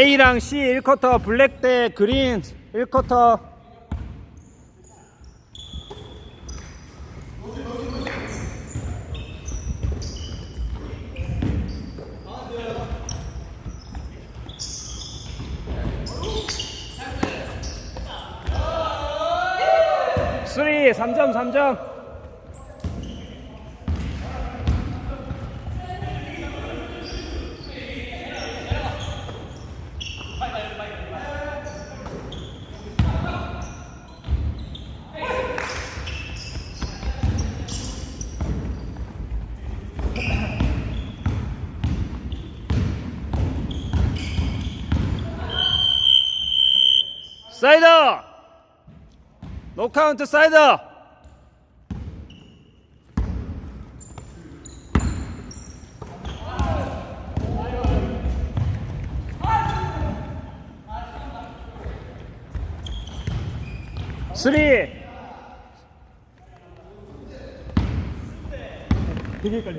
A랑 C 1쿼터 블랙 대 그린 1쿼터. 쓰리 3점 3점 사이더! 노카운트 사이더! 쓰리! 되게 헷갈려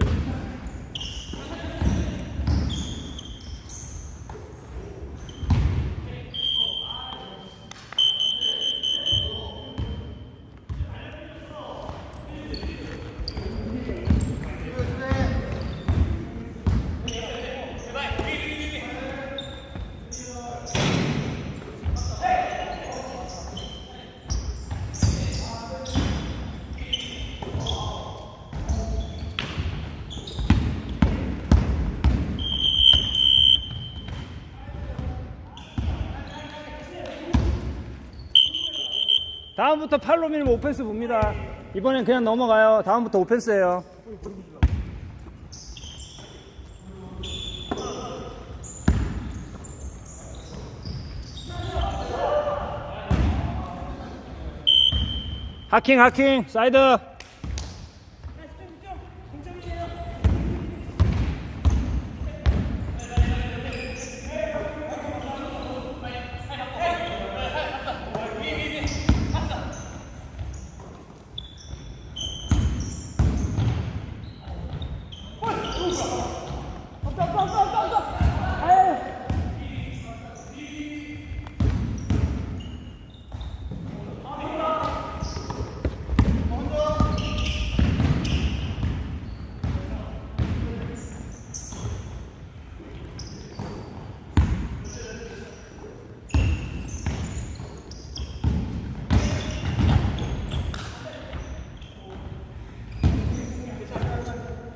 다음부터 팔로 밀면 오펜스 봅니다. 이번엔 그냥 넘어가요. 다음부터 오펜스예요. 하킹 하킹 사이드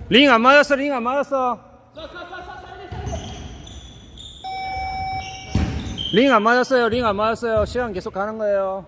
링 안 맞았어 링 안 맞았어. 링 안 맞았어요 링 안 맞았어요. 시간 계속 가는 거예요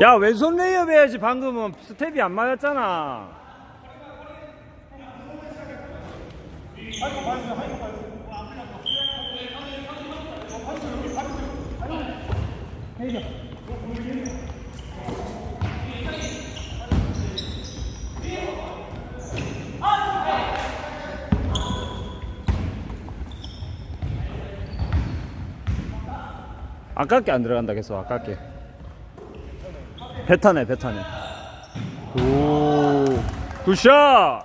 야 왼손 레이업 해야지? 방금은 스텝이 안 맞았잖아. 아깝게 안 들어간다 계속 아깝게 배타네 배타네. 오. 굿샷!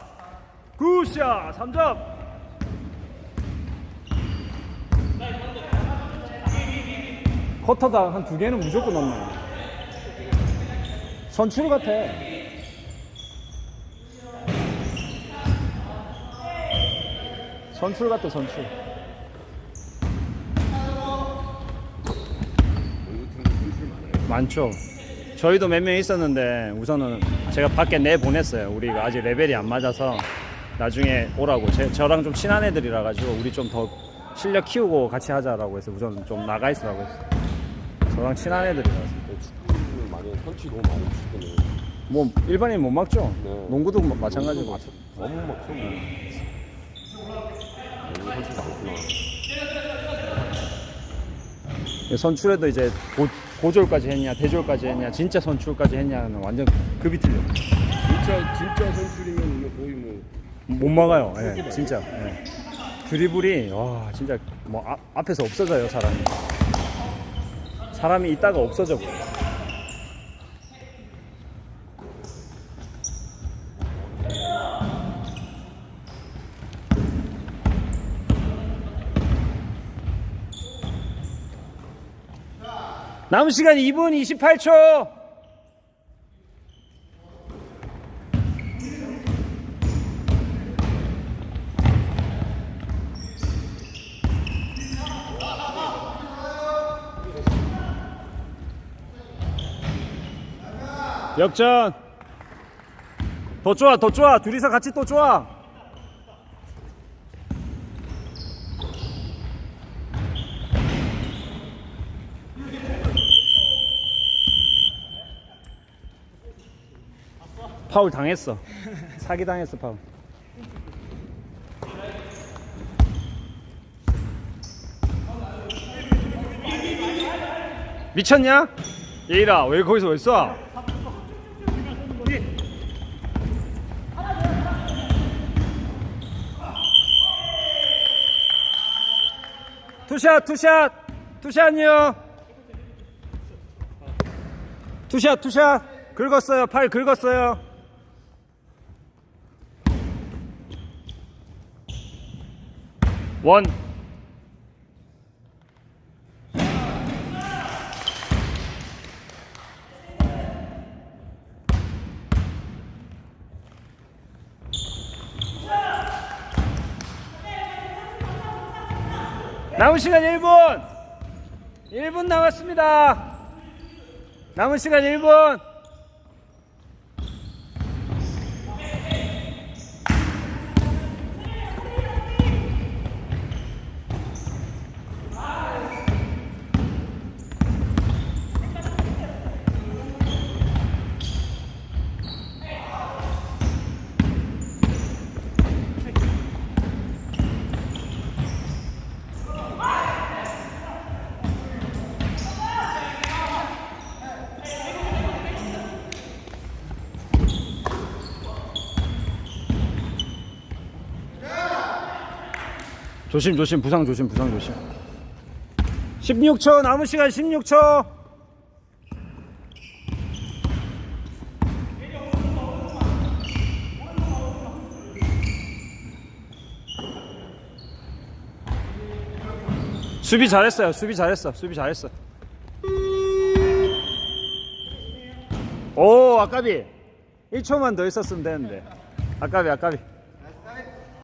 굿샷! 3점! 커터다 한두 개는 무조건 넣네. 선출 같아. 선출 같아 선출. 많죠 저희도 몇 명 있었는데 우선은 제가 밖에 내 보냈어요. 우리가 아직 레벨이 안 맞아서 나중에 오라고. 제, 저랑 좀 친한 애들이라 가지고 우리 좀 더 실력 키우고 같이 하자라고 해서 우선 좀 나가 있으라고 했어요. 저랑 친한 애들이라서. 축구는 많이 선취 너무 많이 축구는 뭐 일반인 못 막죠. 네. 농구도 마- 마찬가지고. 너무 뭐 너무 선취가 많구나 선출에도 이제 고, 고졸까지 했냐 대졸까지 했냐 진짜 선출까지 했냐는 완전 급이 틀려. 진짜 진짜 선출이면 뭐 거의 뭐. 못 막아요. 예, 진짜. 예. 드리블이 와 진짜 뭐 앞, 앞에서 없어져요 사람이. 사람이 있다가 없어져 버려 남은 시간 2분 28초. 역전. 더 좋아 더 좋아. 둘이서 같이 또 좋아 파울 당했어. 사기 당했어 파울. 미쳤냐? 예일아 왜 거기서 왜 쏴? 투샷 투샷! 투샷요! 투샷 투샷! 긁었어요 팔 긁었어요 원. 남은 시간 1분. 1분 남았습니다. 남은 시간 1분 조심 조심 부상 조심 부상 조심. 16초 남은 시간 16초. 수비 잘했어요. 수비 잘했어. 수비 잘했어. 오 아까비. 1초만 더 있었으면 되는데. 아까비 아까비